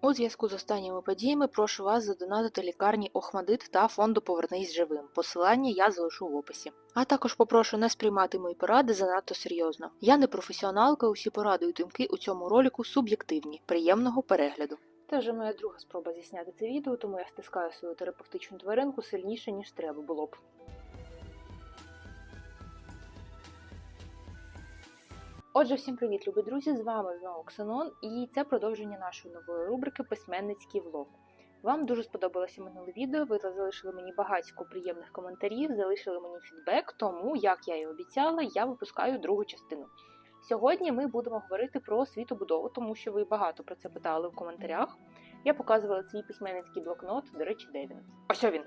У зв'язку з останніми подіями прошу вас задонатити лікарні Охмадит та фонду Повернись живим. Посилання я залишу в описі. А також попрошу не сприймати мої поради занадто серйозно. Я не професіоналка, усі поради і думки у цьому ролику суб'єктивні. Приємного перегляду. Це вже моя друга спроба зняти це відео, тому я стискаю свою терапевтичну тваринку сильніше, ніж треба було б. Отже, всім привіт, любі друзі! З вами знову Ксенон, і це продовження нашої нової рубрики Письменницький влог. Вам дуже сподобалося минуле відео. Ви залишили мені багатько приємних коментарів, залишили мені фідбек, тому, як я і обіцяла, я випускаю другу частину. Сьогодні ми будемо говорити про світобудову, тому що ви багато про це питали в коментарях. Я показувала свій письменницький блокнот, до речі, де він? Ось він.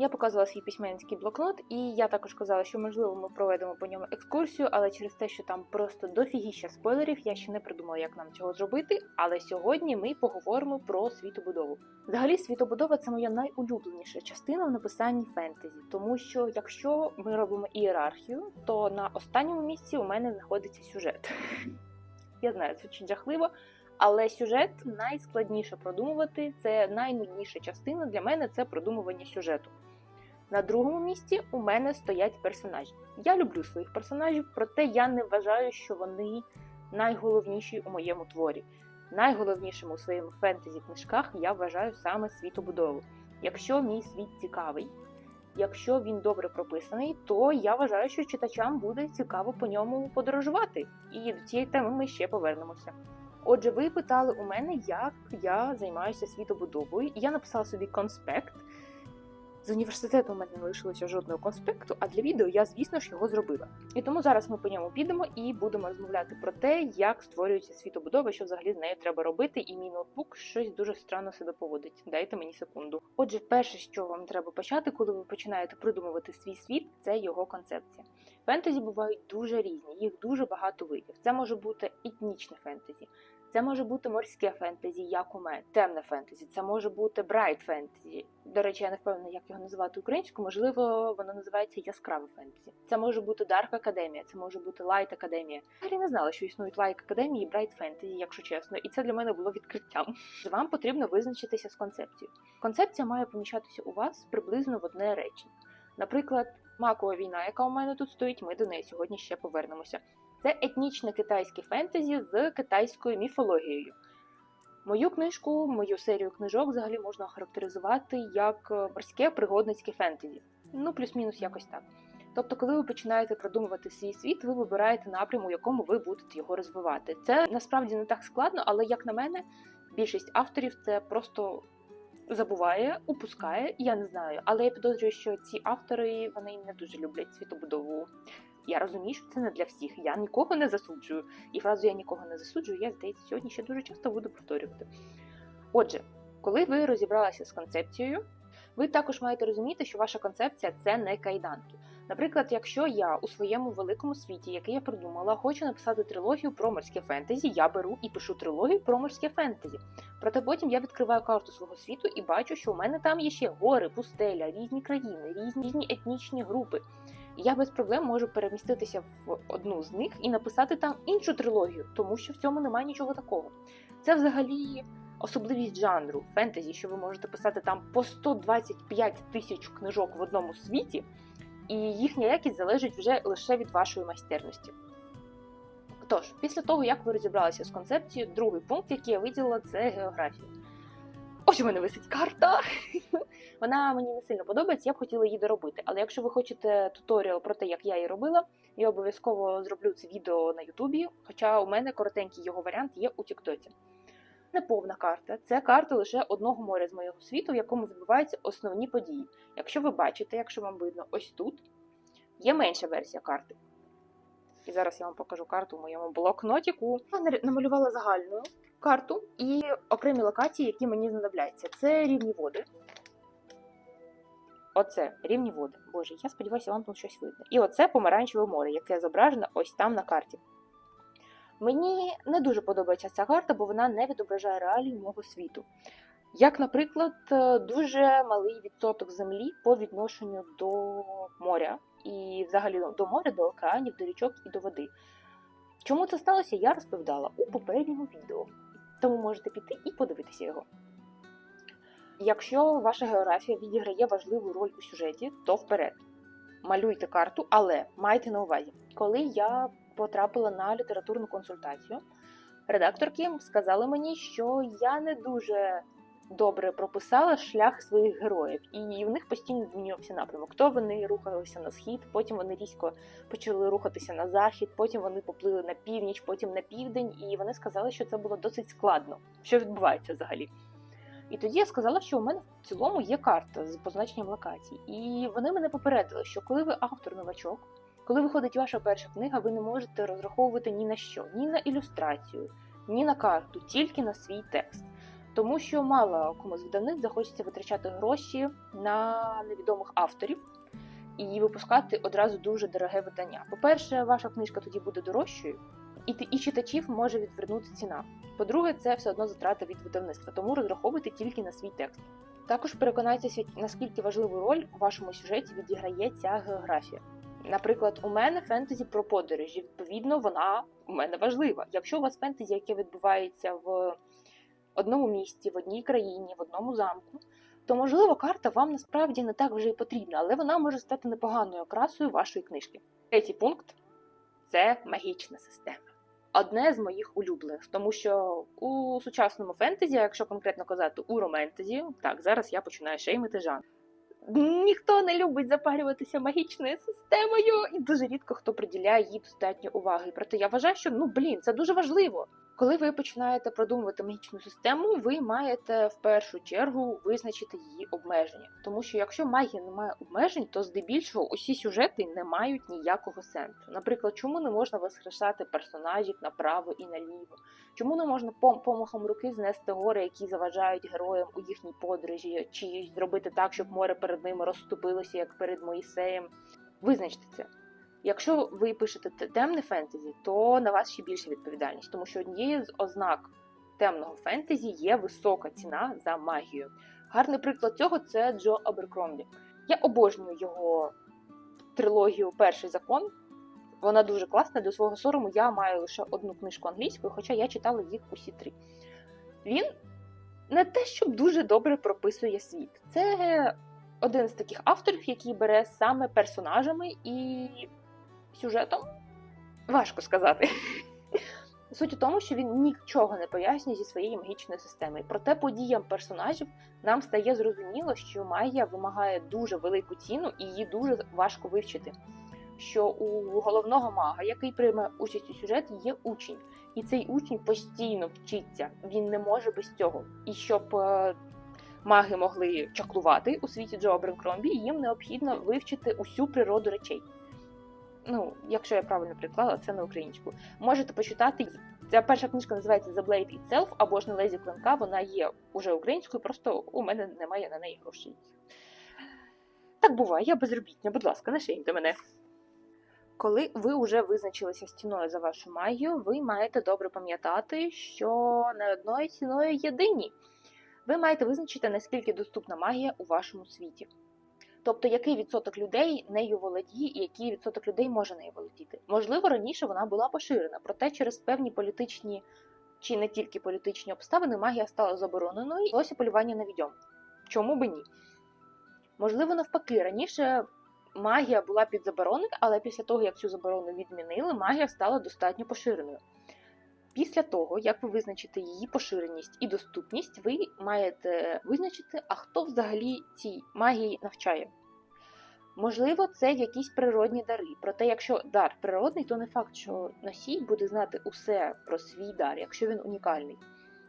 Я показувала свій письменницький блокнот, і я також казала, що можливо ми проведемо по ньому екскурсію, але через те, що там просто дофігіща спойлерів, я ще не придумала, як нам цього зробити. Але сьогодні ми поговоримо про світобудову. Взагалі, світобудова це моя найулюбленіша частина в написанні фентезі, тому що якщо ми робимо ієрархію, то на останньому місці у мене знаходиться сюжет. Я знаю, це звучить жахливо. Але сюжет найскладніше продумувати, це найнудніша частина для мене це продумування сюжету. На другому місці у мене стоять персонажі. Я люблю своїх персонажів, проте я не вважаю, що вони найголовніші у моєму творі. Найголовнішим у своєму фентезі книжках я вважаю саме світобудову. Якщо мій світ цікавий, якщо він добре прописаний, то я вважаю, що читачам буде цікаво по ньому подорожувати. І до цієї теми ми ще повернемося. Отже, ви питали у мене, як я займаюся світобудовою, і я написала собі конспект. З університету у мене не лишилося жодного конспекту, а для відео я, звісно ж, його зробила. І тому зараз ми по ньому підемо і будемо розмовляти про те, як створюється світобудова, що взагалі з нею треба робити, і мій ноутбук щось дуже странно себе поводить. Дайте мені секунду. Отже, перше, що вам треба почати, коли ви починаєте придумувати свій світ, це його концепція. Фентезі бувають дуже різні, їх дуже багато видів. Це може бути етнічне фентезі. Це може бути морське фентезі, як у мене, темне фентезі, це може бути брайт фентезі. До речі, я не впевнена, як його називати українською, можливо, воно називається яскраве фентезі. Це може бути Дарк Академія, це може бути Лайт Академія. Я не знала, що існують Лайт Академії і Брайт Фентезі, якщо чесно, і це для мене було відкриттям. Вам потрібно визначитися з концепцією. Концепція має поміщатися у вас приблизно в одне речення. Наприклад, макова війна, яка у мене тут стоїть, ми до неї сьогодні ще повернемося. Це етнічне китайське фентезі з китайською міфологією. Мою книжку, мою серію книжок взагалі можна охарактеризувати як морське пригодницьке фентезі. Ну, плюс-мінус якось так. Тобто, коли ви починаєте продумувати свій світ, ви вибираєте напрям, у якому ви будете його розвивати. Це насправді не так складно, але як на мене, більшість авторів це просто забуває, упускає, я не знаю. Але я підозрюю, що ці автори вони не дуже люблять світобудову. Я розумію, що це не для всіх. Я нікого не засуджую. І фразу я нікого не засуджую, я здається, сьогодні ще дуже часто буду повторювати. Отже, коли ви розібралися з концепцією, ви також маєте розуміти, що ваша концепція це не кайданки. Наприклад, якщо я у своєму великому світі, який я придумала, хочу написати трилогію про морське фентезі, я беру і пишу трилогію про морське фентезі. Проте потім я відкриваю карту свого світу і бачу, що у мене там є ще гори, пустеля, різні країни, різні, різні етнічні групи. Я без проблем можу переміститися в одну з них і написати там іншу трилогію, тому що в цьому немає нічого такого. Це взагалі особливість жанру фентезі, що ви можете писати там по 125 тисяч книжок в одному світі, і їхня якість залежить вже лише від вашої майстерності. Тож, після того, як ви розібралися з концепцією, другий пункт, який я виділила, це географія. Ось у мене висить карта. Вона мені не сильно подобається, я б хотіла її доробити. Але якщо ви хочете туторіал про те, як я її робила, я обов'язково зроблю це відео на Ютубі, хоча у мене коротенький його варіант є у Тіктоці. Неповна карта це карта лише одного моря з моєго світу, в якому відбуваються основні події. Якщо ви бачите, якщо вам видно, ось тут є менша версія карти. І зараз я вам покажу карту в моєму блокнотіку. Я намалювала загальну карту і окремі локації, які мені знадобляться. Це рівні води. Оце рівні води. Боже, я сподіваюся, вам тут щось видно. І оце помаранчеве море, яке зображено ось там на карті. Мені не дуже подобається ця карта, бо вона не відображає реалії мого світу. Як, наприклад, дуже малий відсоток землі по відношенню до моря, і взагалі до моря, до океанів, до річок і до води. Чому це сталося, я розповідала у попередньому відео. тому можете піти і подивитися його. Якщо ваша географія відіграє важливу роль у сюжеті, то вперед. Малюйте карту, але майте на увазі, коли я потрапила на літературну консультацію, редакторки сказали мені, що я не дуже добре прописала шлях своїх героїв, і в них постійно змінювався напрямок. То вони рухалися на схід, потім вони різко почали рухатися на захід, потім вони поплили на північ, потім на південь, і вони сказали, що це було досить складно. Що відбувається взагалі? І тоді я сказала, що у мене в цілому є карта з позначенням локацій. І вони мене попередили, що коли ви автор-новачок, коли виходить ваша перша книга, ви не можете розраховувати ні на що, ні на ілюстрацію, ні на карту, тільки на свій текст. Тому що мало кому з видавництв захочеться витрачати гроші на невідомих авторів і випускати одразу дуже дороге видання. По-перше, ваша книжка тоді буде дорожчою, і і читачів може відвернути ціна. По-друге, це все одно затрата від видавництва, тому розраховуйте тільки на свій текст. Також переконайтеся, наскільки важливу роль у вашому сюжеті відіграє ця географія. Наприклад, у мене фентезі про подорожі, відповідно, вона у мене важлива. Якщо у вас фентезі, яке відбувається в одному місті, в одній країні, в одному замку, то можливо карта вам насправді не так вже і потрібна, але вона може стати непоганою окрасою вашої книжки. Третій пункт це магічна система. Одне з моїх улюблених, тому що у сучасному фентезі, якщо конкретно казати у роментезі, так зараз я починаю шеймити жанр. Ніхто не любить запарюватися магічною системою, і дуже рідко хто приділяє їй достатньо уваги. Проте я вважаю, що ну блін, це дуже важливо. Коли ви починаєте продумувати магічну систему, ви маєте в першу чергу визначити її обмеження. Тому що якщо магія не має обмежень, то здебільшого усі сюжети не мають ніякого сенсу. Наприклад, чому не можна воскрешати персонажів направо і наліво? Чому не можна помахом руки знести гори, які заважають героям у їхній подорожі, чи зробити так, щоб море перед ними розступилося, як перед Моїсеєм? Визначте це. Якщо ви пишете темне фентезі, то на вас ще більша відповідальність, тому що однією з ознак темного фентезі є висока ціна за магію. Гарний приклад цього це Джо Аберкромбі. Я обожнюю його трилогію Перший закон. Вона дуже класна. До свого сорому я маю лише одну книжку англійською, хоча я читала їх усі три. Він не те, щоб дуже добре прописує світ. Це один з таких авторів, який бере саме персонажами і сюжетом важко сказати. Суть у тому, що він нічого не пояснює зі своєї магічної системи. Проте подіям персонажів нам стає зрозуміло, що магія вимагає дуже велику ціну і її дуже важко вивчити. Що у головного мага, який прийме участь у сюжеті, є учень, і цей учень постійно вчиться, він не може без цього. І щоб е, маги могли чаклувати у світі Джо Бренкромбі, їм необхідно вивчити усю природу речей ну, якщо я правильно приклала, це на українську. Можете почитати. Ця перша книжка називається The Blade Itself або ж на лезі клинка. Вона є уже українською, просто у мене немає на неї грошей. Так буває, я безробітня, будь ласка, не шейте мене. Коли ви вже визначилися стіною за вашу магію, ви маєте добре пам'ятати, що не одною ціною єдині. Ви маєте визначити, наскільки доступна магія у вашому світі. Тобто, який відсоток людей нею володіє, і який відсоток людей може нею володіти? Можливо, раніше вона була поширена, проте через певні політичні чи не тільки політичні обставини магія стала забороненою і ось полювання на відьом. Чому би ні? Можливо, навпаки, раніше магія була під забороною, але після того, як цю заборону відмінили, магія стала достатньо поширеною. Після того, як ви визначите її поширеність і доступність, ви маєте визначити, а хто взагалі цій магії навчає. Можливо, це якісь природні дари. Проте, якщо дар природний, то не факт, що носій буде знати усе про свій дар, якщо він унікальний.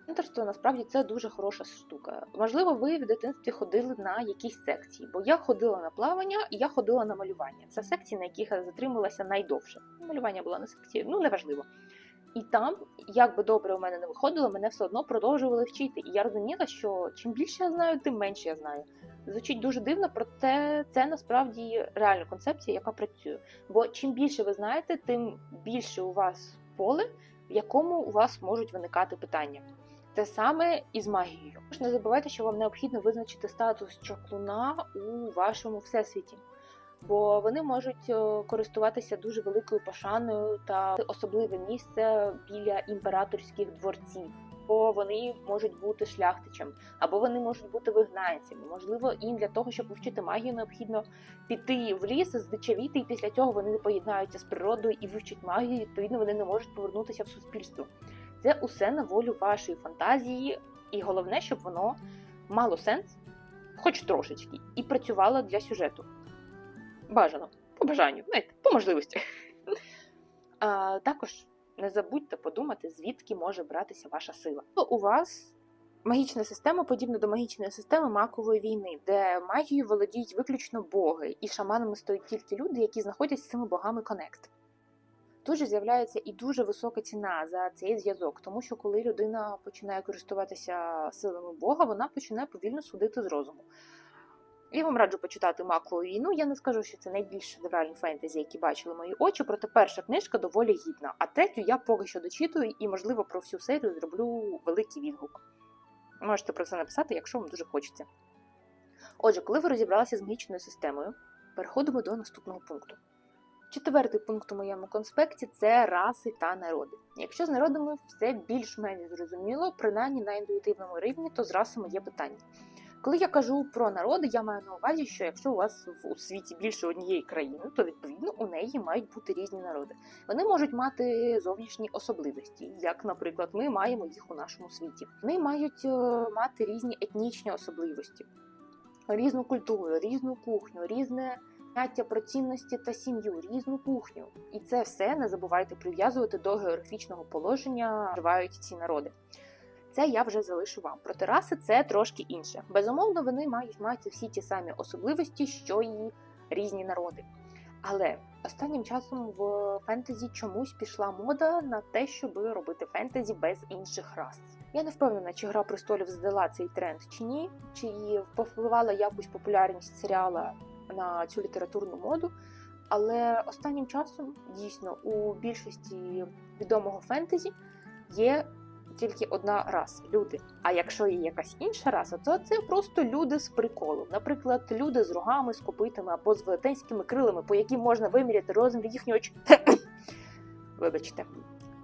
Менторство насправді це дуже хороша штука. Можливо, ви в дитинстві ходили на якісь секції, бо я ходила на плавання і я ходила на малювання. Це секції, на яких я затрималася найдовше. Малювання було на секції, ну неважливо. І там, як би добре у мене не виходило, мене все одно продовжували вчити. І я розуміла, що чим більше я знаю, тим менше я знаю. Звучить дуже дивно, проте це насправді реальна концепція, яка працює. Бо чим більше ви знаєте, тим більше у вас поле, в якому у вас можуть виникати питання. Те саме і з магією. Не забувайте, що вам необхідно визначити статус чаклуна у вашому всесвіті бо вони можуть е, користуватися дуже великою пошаною та особливе місце біля імператорських дворців. або вони можуть бути шляхтичем, або вони можуть бути вигнанцями. Можливо, їм для того, щоб вивчити магію, необхідно піти в ліс, здичавіти, і після цього вони поєднаються з природою і вивчать магію. і, Відповідно, вони не можуть повернутися в суспільство. Це усе на волю вашої фантазії, і головне, щоб воно мало сенс, хоч трошечки, і працювало для сюжету. Бажано, по бажанню, знаєте, по можливості. А, Також не забудьте подумати, звідки може братися ваша сила. У вас магічна система подібна до магічної системи макової війни, де магією володіють виключно боги, і шаманами стоять тільки люди, які знаходять з цими богами конект. Тут же з'являється і дуже висока ціна за цей зв'язок, тому що коли людина починає користуватися силами Бога, вона починає повільно судити з розуму. Я вам раджу почитати макову війну. Я не скажу, що це найбільш шедевральні фентезі, які бачили мої очі, проте перша книжка доволі гідна, а третю я поки що дочитую і, можливо, про всю серію зроблю великий відгук. Можете про це написати, якщо вам дуже хочеться. Отже, коли ви розібралися з магічною системою, переходимо до наступного пункту. Четвертий пункт у моєму конспекті це раси та народи. Якщо з народами все більш-менш зрозуміло, принаймні на інтуїтивному рівні, то з расами є питання. Коли я кажу про народи, я маю на увазі, що якщо у вас у світі більше однієї країни, то відповідно у неї мають бути різні народи. Вони можуть мати зовнішні особливості, як, наприклад, ми маємо їх у нашому світі. Вони мають е, мати різні етнічні особливості, різну культуру, різну кухню, різне поняття про цінності та сім'ю, різну кухню. І це все не забувайте прив'язувати до географічного положення, живають ці народи. Це я вже залишу вам. Проти раси це трошки інше. Безумовно, вони мають мати всі ті самі особливості, що і різні народи. Але останнім часом в фентезі чомусь пішла мода на те, щоб робити фентезі без інших рас. Я не впевнена, чи Гра престолів здала цей тренд чи ні, чи повпливала якось популярність серіала на цю літературну моду. Але останнім часом дійсно у більшості відомого фентезі є тільки одна раса люди. А якщо є якась інша раса, то це просто люди з приколу. Наприклад, люди з рогами, з копитами або з велетенськими крилами, по яким можна виміряти розмір їхнього ч... Вибачте.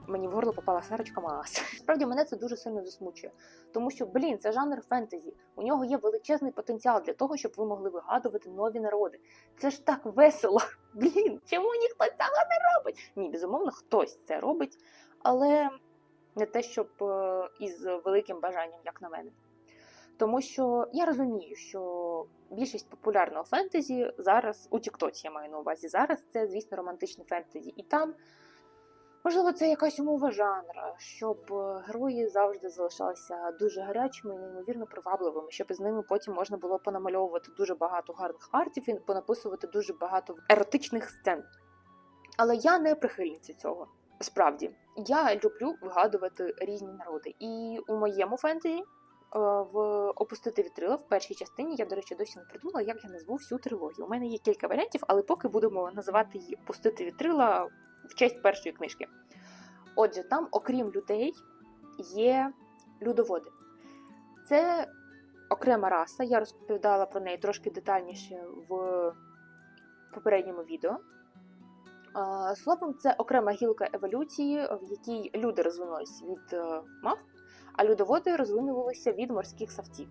Мені в горло попала Сарочка Маас. Справді мене це дуже сильно засмучує, тому що, блін, це жанр фентезі. У нього є величезний потенціал для того, щоб ви могли вигадувати нові народи. Це ж так весело. Блін, чому ніхто цього не робить? Ні, безумовно, хтось це робить, але не те, щоб е, із великим бажанням, як на мене. Тому що я розумію, що більшість популярного фентезі зараз у Тіктоці я маю на увазі зараз, це, звісно, романтичне фентезі. І там, можливо, це якась умова жанра, щоб е, герої завжди залишалися дуже гарячими і неймовірно привабливими, щоб із ними потім можна було понамальовувати дуже багато гарних артів і понаписувати дуже багато еротичних сцен. Але я не прихильниця цього. Справді, я люблю вигадувати різні народи. І у моєму фентезі в опустити вітрила в першій частині я, до речі, досі не придумала, як я назву всю трилогію. У мене є кілька варіантів, але поки будемо називати її опустити вітрила в честь першої книжки. Отже, там, окрім людей, є людоводи. Це окрема раса. Я розповідала про неї трошки детальніше в попередньому відео. Словом, це окрема гілка еволюції, в якій люди розвинулися від е, мав, а людоводи розвинулися від морських савців.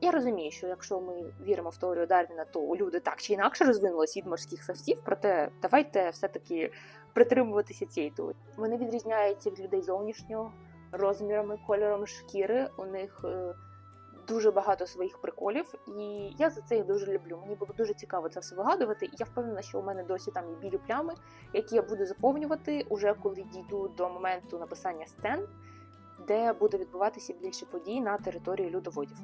Я розумію, що якщо ми віримо в теорію Дарвіна, то люди так чи інакше розвинулися від морських савців, проте давайте все-таки притримуватися цієї теорії. Вони відрізняються від людей зовнішнього розмірами, кольором шкіри. У них е, дуже багато своїх приколів, і я за це їх дуже люблю. Мені було дуже цікаво це все вигадувати, і я впевнена, що у мене досі там є білі плями, які я буду заповнювати уже коли дійду до моменту написання сцен, де буде відбуватися більше подій на території людоводів.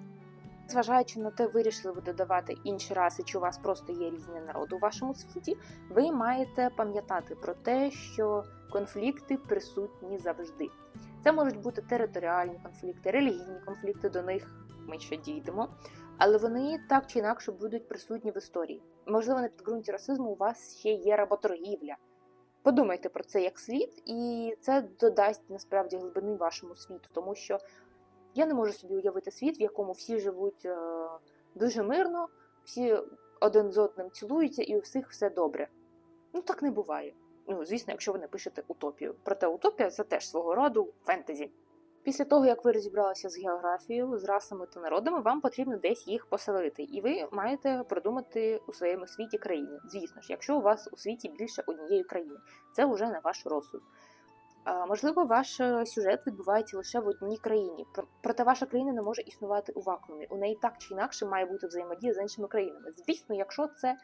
Зважаючи на те, вирішили ви додавати інші раси, чи у вас просто є різні народи у вашому світі, ви маєте пам'ятати про те, що конфлікти присутні завжди. Це можуть бути територіальні конфлікти, релігійні конфлікти, до них ми ще дійдемо, але вони так чи інакше будуть присутні в історії. Можливо, на підґрунті расизму у вас ще є работоргівля. Подумайте про це як слід, і це додасть насправді глибини вашому світу, тому що я не можу собі уявити світ, в якому всі живуть е, дуже мирно, всі один з одним цілуються, і у всіх все добре. Ну так не буває. Ну, звісно, якщо ви не пишете утопію. Проте утопія це теж свого роду фентезі. Після того, як ви розібралися з географією, з расами та народами, вам потрібно десь їх поселити, і ви маєте продумати у своєму світі країни. Звісно ж, якщо у вас у світі більше однієї країни, це вже на ваш розсуд. Можливо, ваш е, сюжет відбувається лише в одній країні, проте ваша країна не може існувати у вакуумі. У неї так чи інакше має бути взаємодія з іншими країнами. Звісно, якщо це е,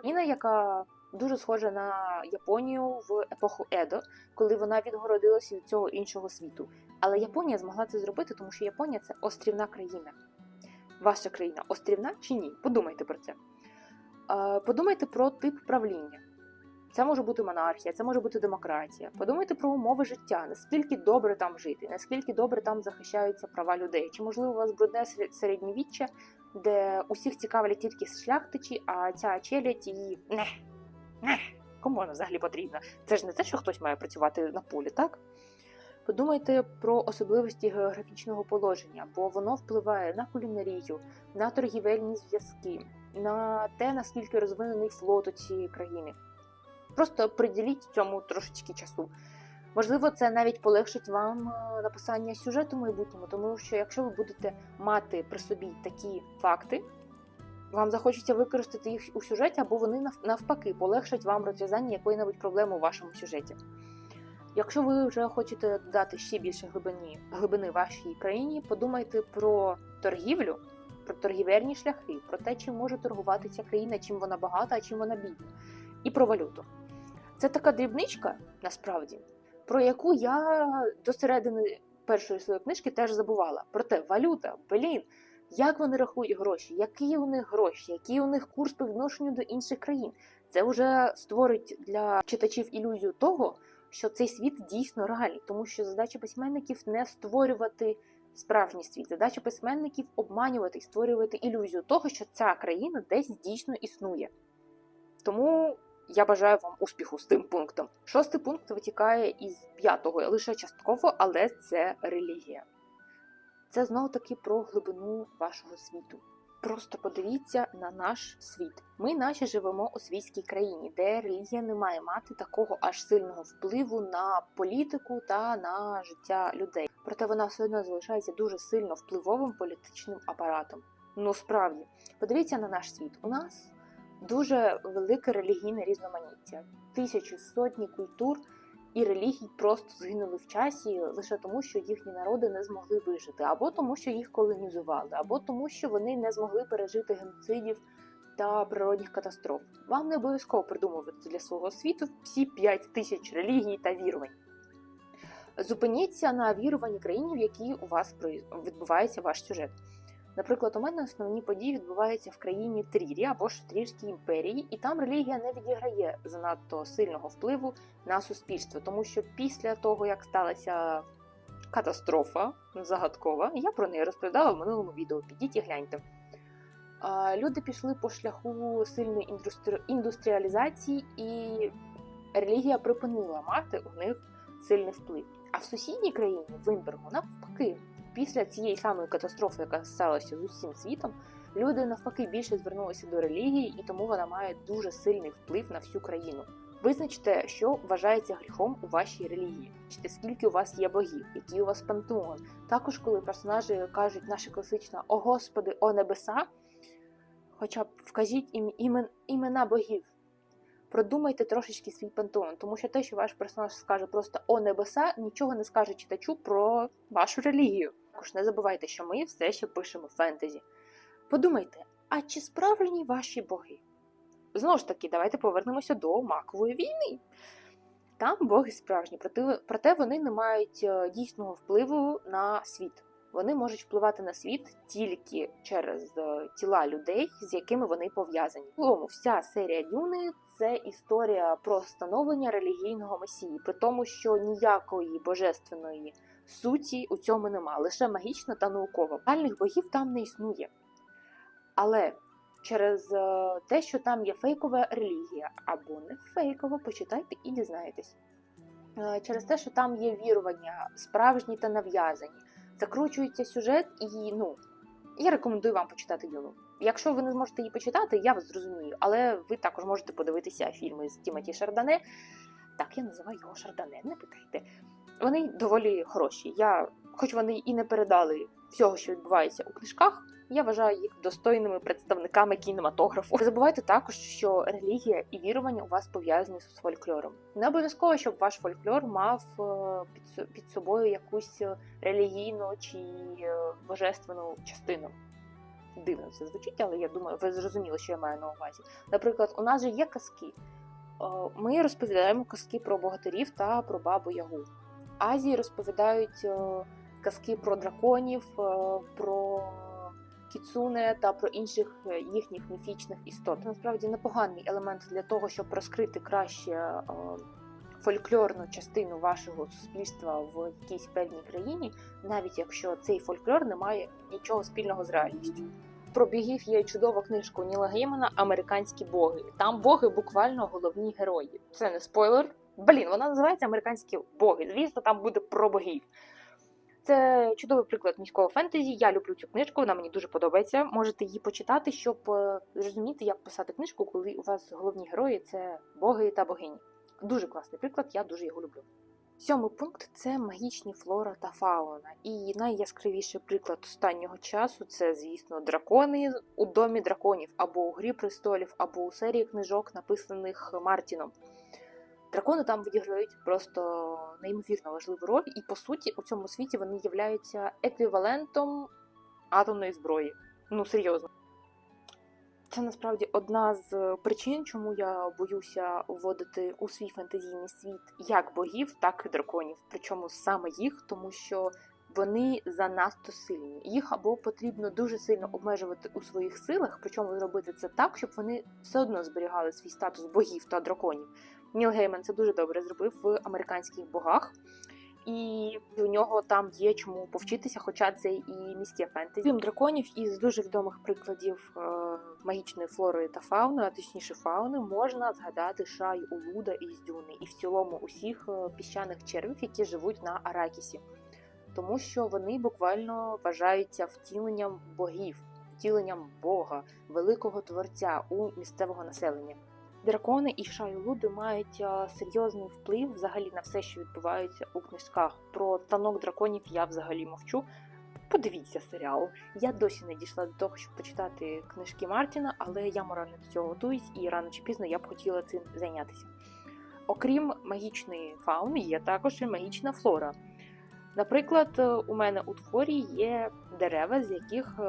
країна, яка дуже схожа на Японію в епоху Едо, коли вона відгородилася від цього іншого світу. Але Японія змогла це зробити, тому що Японія це острівна країна. Ваша країна острівна чи ні? Подумайте про це. Е, Подумайте про тип правління. Це може бути монархія, це може бути демократія. Подумайте про умови життя, наскільки добре там жити, наскільки добре там захищаються права людей. Чи можливо у вас брудне середньовіччя, де усіх цікавлять тільки шляхтичі, а ця челядь її не, кому вона взагалі потрібна? Це ж не те, що хтось має працювати на полі, так? Подумайте про особливості географічного положення, бо воно впливає на кулінарію, на торгівельні зв'язки, на те, наскільки розвинений флот у цієї країни. Просто приділіть цьому трошечки часу. Можливо, це навіть полегшить вам е, написання сюжету майбутньому, тому що якщо ви будете мати при собі такі факти, вам захочеться використати їх у сюжеті, або вони навпаки полегшать вам розв'язання якої-небудь проблеми у вашому сюжеті. Якщо ви вже хочете додати ще більше глибини, глибини вашій країні, подумайте про торгівлю, про торгівельні шляхи, про те, чим може торгувати ця країна, чим вона багата, а чим вона бідна, і про валюту. Це така дрібничка, насправді, про яку я до середини першої своєї книжки теж забувала. Проте валюта, блін, як вони рахують гроші, які у них гроші, який у них курс по відношенню до інших країн. Це вже створить для читачів ілюзію того, що цей світ дійсно реальний, тому що задача письменників не створювати справжній світ. Задача письменників обманювати і створювати ілюзію того, що ця країна десь дійсно існує. Тому я бажаю вам успіху з тим пунктом. Шостий пункт витікає із п'ятого, лише частково, але це релігія. Це знову таки про глибину вашого світу. Просто подивіться на наш світ. Ми наче живемо у світській країні, де релігія не має мати такого аж сильного впливу на політику та на життя людей. Проте вона все одно залишається дуже сильно впливовим політичним апаратом. Ну справді, подивіться на наш світ. У нас дуже велике релігійне різноманіття, тисячі сотні культур і релігій просто згинули в часі лише тому, що їхні народи не змогли вижити, або тому, що їх колонізували, або тому, що вони не змогли пережити геноцидів та природних катастроф. Вам не обов'язково придумувати для свого світу всі 5 тисяч релігій та вірувань. Зупиніться на віруванні країні, в якій у вас відбувається ваш сюжет. Наприклад, у мене основні події відбуваються в країні Трірі або ж Трірській імперії, і там релігія не відіграє занадто сильного впливу на суспільство, тому що після того, як сталася катастрофа загадкова, я про неї розповідала в минулому відео. Підіть і гляньте. Люди пішли по шляху сильної індустрі... індустріалізації, і релігія припинила мати у них сильний вплив. А в сусідній країні, в Лимбергу, навпаки, після цієї самої катастрофи, яка сталася з усім світом, люди навпаки більше звернулися до релігії, і тому вона має дуже сильний вплив на всю країну. Визначте, що вважається гріхом у вашій релігії, Бачите, скільки у вас є богів, який у вас пантеон. Також, коли персонажі кажуть наша класична О Господи, о небеса, хоча б вкажіть ім, імен, імена богів. Продумайте трошечки свій пантеон, тому що те, що ваш персонаж скаже просто о небеса, нічого не скаже читачу про вашу релігію. Також не забувайте, що ми все ще пишемо фентезі. Подумайте, а чи справжні ваші боги? Знову ж таки, давайте повернемося до макової війни. Там боги справжні, проте, вони не мають е, дійсного впливу на світ. Вони можуть впливати на світ тільки через е, тіла людей, з якими вони пов'язані. Цілому, вся серія Дюни це історія про становлення релігійного месії, при тому, що ніякої божественної суті у цьому нема, лише магічна та наукова. Реальних богів там не існує. Але через е, те, що там є фейкова релігія, або не фейкова, почитайте і дізнаєтесь. Е, Через те, що там є вірування справжні та нав'язані, закручується сюжет, і ну я рекомендую вам почитати Дюну. Якщо ви не зможете її почитати, я вас зрозумію, але ви також можете подивитися фільми з Тімоті Шардане. Так, я називаю його Шардане, не питайте. Вони доволі хороші. Я хоч вони і не передали всього, що відбувається у книжках, я вважаю їх достойними представниками кінематографу. Не забувайте також, що релігія і вірування у вас пов'язані з фольклором. Не обов'язково, щоб ваш фольклор мав е, під, собою якусь е, релігійну чи е, божественну частину. Дивно це звучить, але я думаю, ви зрозуміли, що я маю на увазі. Наприклад, у нас же є казки. Ми розповідаємо казки про богатирів та про бабу Ягу. Азії розповідають е, казки про драконів, е, про кіцуне та про інших е, їхніх міфічних істот. Насправді непоганий елемент для того, щоб розкрити краще фольклорну частину вашого суспільства в якійсь певній країні, навіть якщо цей фольклор не має нічого спільного з реальністю. Про бігів є чудова книжка Ніла Геймана Американські боги. Там боги буквально головні герої. Це не спойлер. Блін, вона називається Американські боги. Звісно, там буде про богів. Це чудовий приклад міського фентезі. Я люблю цю книжку, вона мені дуже подобається. Можете її почитати, щоб е, зрозуміти, як писати книжку, коли у вас головні герої це боги та богині. Дуже класний приклад, я дуже його люблю. Сьомий пункт це магічні флора та фауна. І найяскравіший приклад останнього часу це, звісно, дракони у домі драконів, або у Грі престолів, або у серії книжок, написаних Мартіном. Дракони там відіграють просто неймовірно важливу роль, і по суті у цьому світі вони являються еквівалентом атомної зброї. Ну серйозно. Це насправді одна з причин, чому я боюся вводити у свій фентезійний світ як богів, так і драконів. Причому саме їх, тому що вони занадто сильні. Їх або потрібно дуже сильно обмежувати у своїх силах, причому зробити це так, щоб вони все одно зберігали свій статус богів та драконів. Ніл Гейман це дуже добре зробив в американських богах. І у нього там є чому повчитися, хоча це і міське фентезі. Крім драконів із дуже відомих прикладів е, магічної флори та фауни, а точніше фауни, можна згадати шай Улуда із Дюни і в цілому усіх е, піщаних червів, які живуть на Аракісі, тому що вони буквально вважаються втіленням богів, втіленням Бога, великого творця у місцевого населення. Дракони і шайлуди мають е, серйозний вплив взагалі на все, що відбувається у книжках. Про танок драконів я взагалі мовчу. Подивіться серіал. Я досі не дійшла до того, щоб почитати книжки Мартіна, але я морально до цього готуюсь, і рано чи пізно я б хотіла цим зайнятися. Окрім магічної фауни, є також і магічна флора. Наприклад, е, у мене у творі є дерева, з яких е,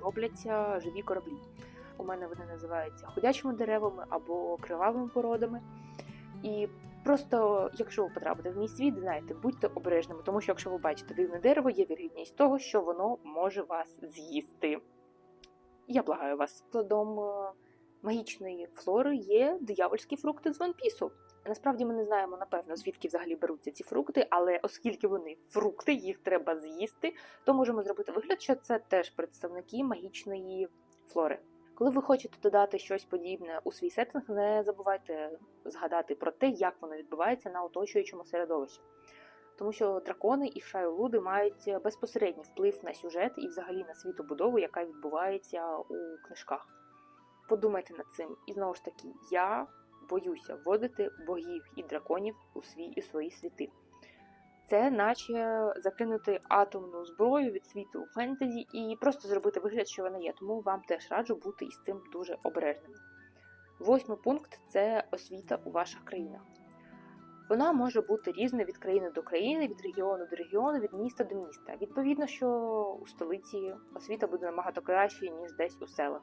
робляться живі кораблі. У мене вони називаються ходячими деревами або кривавими породами. І просто, якщо ви потрапите в мій світ, знаєте, будьте обережними, тому що якщо ви бачите дивне дерево, є вірогідність того, що воно може вас з'їсти. Я благаю вас. Плодом е, магічної флори є диявольські фрукти з ванпісу. Насправді ми не знаємо, напевно, звідки взагалі беруться ці фрукти, але оскільки вони фрукти, їх треба з'їсти, то можемо зробити вигляд, що це теж представники магічної флори. Коли ви хочете додати щось подібне у свій сеттинг, не забувайте згадати про те, як воно відбувається на оточуючому середовищі. Тому що дракони і шайлуди мають безпосередній вплив на сюжет і взагалі на світобудову, яка відбувається у книжках. Подумайте над цим. І знову ж таки, я боюся вводити богів і драконів у свій і свої світи. Це наче закинути атомну зброю від світу фентезі і просто зробити вигляд, що вона є. Тому вам теж раджу бути із цим дуже обережними. Восьмий пункт це освіта у ваших країнах. Вона може бути різною від країни до країни, від регіону до регіону, від міста до міста. Відповідно, що у столиці освіта буде набагато краще, ніж десь у селах.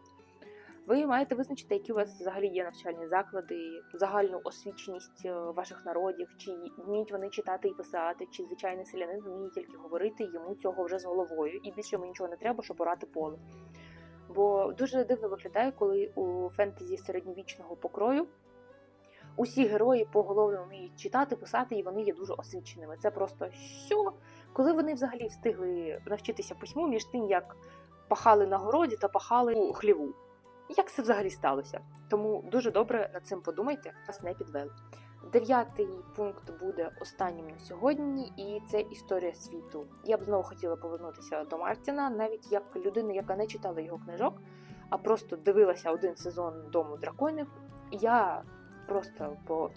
Ви маєте визначити, які у вас взагалі є навчальні заклади, загальну освіченість е, ваших народів, чи вміють вони читати і писати, чи звичайний селянин вміє тільки говорити, йому цього вже з головою, і більше йому нічого не треба, щоб орати поле. Бо дуже дивно виглядає, коли у фентезі середньовічного покрою усі герої поголовно вміють читати, писати, і вони є дуже освіченими. Це просто що? Коли вони взагалі встигли навчитися письму між тим, як пахали на городі та пахали у хліву. Як це взагалі сталося? Тому дуже добре над цим подумайте, вас не підвели. Дев'ятий пункт буде останнім на сьогодні, і це історія світу. Я б знову хотіла повернутися до Мартіна, навіть як людина, яка не читала його книжок, а просто дивилася один сезон Дому драконів. Я просто по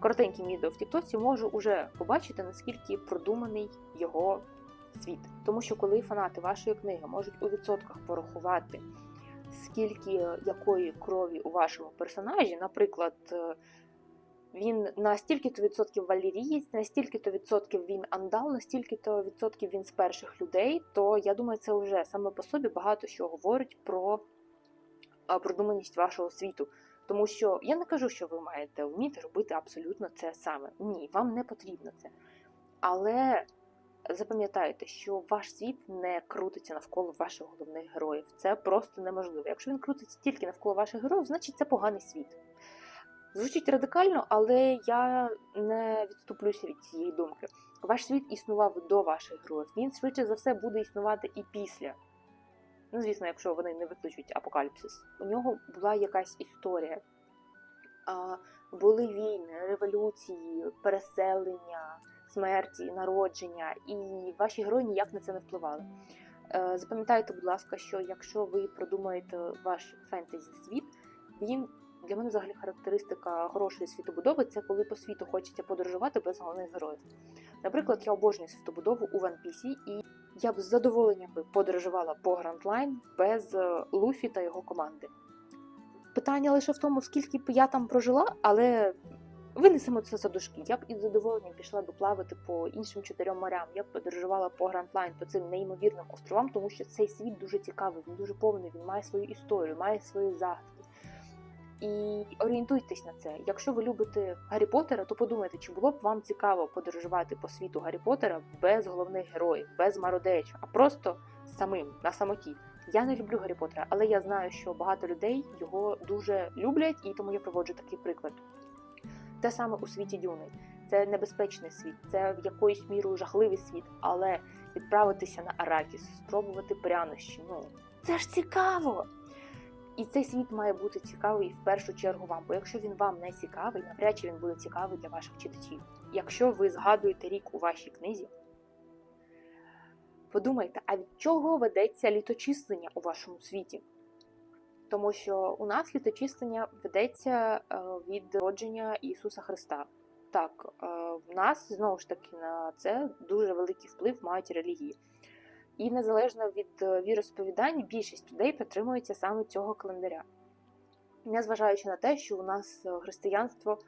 коротеньким відео в Тіктоці можу уже побачити, наскільки продуманий його світ. Тому що коли фанати вашої книги можуть у відсотках порахувати, скільки якої крові у вашому персонажі, наприклад, е, він на стільки-то відсотків валірієць, на стільки-то відсотків він андал, на стільки-то відсотків він з перших людей, то я думаю, це вже саме по собі багато що говорить про продуманість вашого світу. Тому що я не кажу, що ви маєте вміти робити абсолютно це саме. Ні, вам не потрібно це. Але запам'ятайте, що ваш світ не крутиться навколо ваших головних героїв. Це просто неможливо. Якщо він крутиться тільки навколо ваших героїв, значить це поганий світ. Звучить радикально, але я не відступлюся від цієї думки. Ваш світ існував до ваших героїв. Він швидше за все буде існувати і після. Ну, звісно, якщо вони не виключать апокаліпсис. У нього була якась історія. Були війни, революції, переселення, смерті, народження, і ваші герої ніяк на це не впливали. Е, Запам'ятайте, будь ласка, що якщо ви продумаєте ваш фентезі світ, він для мене взагалі характеристика хорошої світобудови це коли по світу хочеться подорожувати без головних героїв. Наприклад, я обожнюю світобудову у One Piece, і я б з задоволенням подорожувала по Line без е, Луфі та його команди. Питання лише в тому, скільки б я там прожила, але винесемо це за дужки. Я б із задоволенням пішла би плавати по іншим чотирьом морям. Я б подорожувала по Line, по цим неймовірним островам, тому що цей світ дуже цікавий, він дуже повний, він має свою історію, має свої загадки. І орієнтуйтесь на це. Якщо ви любите Гаррі Поттера, то подумайте, чи було б вам цікаво подорожувати по світу Гаррі Поттера без головних героїв, без мародерів, а просто самим на самоті. Я не люблю Гаррі Поттера, але я знаю, що багато людей його дуже люблять, і тому я проводжу такий приклад. Те саме у світі Дюни. Це небезпечний світ, це в якоюсь мірою жахливий світ, але відправитися на Аракіс, спробувати прянощі. Ну це ж цікаво! І цей світ має бути цікавий в першу чергу вам, бо якщо він вам не цікавий, навряд чи він буде цікавий для ваших читачів. Якщо ви згадуєте рік у вашій книзі, подумайте, а від чого ведеться літочислення у вашому світі? Тому що у нас літочислення ведеться е, від родження Ісуса Христа. Так, е, в нас знову ж таки на це дуже великий вплив мають релігії. І незалежно від е, віросповідань, більшість людей притримується саме цього календаря. Незважаючи на те, що у нас християнство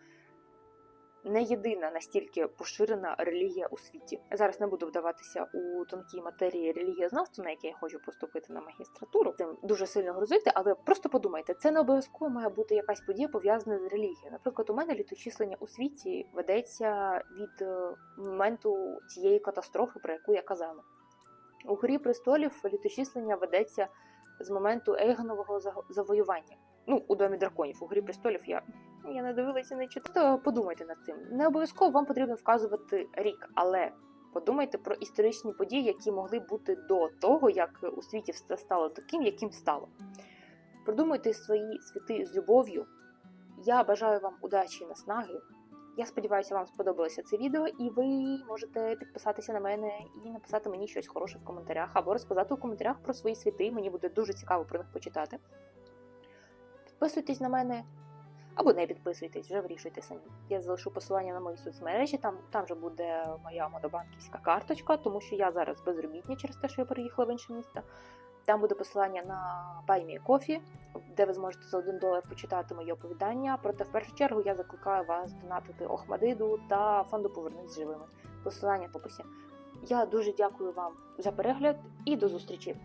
не єдина настільки поширена релігія у світі. Зараз не буду вдаватися у тонкі матерії релігієзнавства, на яке я хочу поступити на магістратуру. Цим дуже сильно грузити, але просто подумайте, це не обов'язково має бути якась подія пов'язана з релігією. Наприклад, у мене літочислення у світі ведеться від е, моменту цієї катастрофи, про яку я казала. У Грі престолів літочислення ведеться з моменту Ейгонового завоювання. Ну, у домі драконів, у Грі престолів я, я не дивилася, не читала. Подумайте над цим. Не обов'язково вам потрібно вказувати рік, але подумайте про історичні події, які могли бути до того, як у світі все стало таким, яким стало. Продумайте свої світи з любов'ю. Я бажаю вам удачі і наснаги. Я сподіваюся, вам сподобалося це відео, і ви можете підписатися на мене і написати мені щось хороше в коментарях, або розказати у коментарях про свої світи. Мені буде дуже цікаво про них почитати. Підписуйтесь на мене або не підписуйтесь, вже вирішуйте самі. Я залишу посилання на мої соцмережі, там, там же буде моя монобанківська карточка, тому що я зараз безробітня через те, що я переїхала в інше місто. Там буде посилання на Me Coffee, де ви зможете за 1 долар почитати мої оповідання. Проте в першу чергу я закликаю вас донатити Охмадиду та фонду Повернись живими. Посилання в описі. Я дуже дякую вам за перегляд і до зустрічі!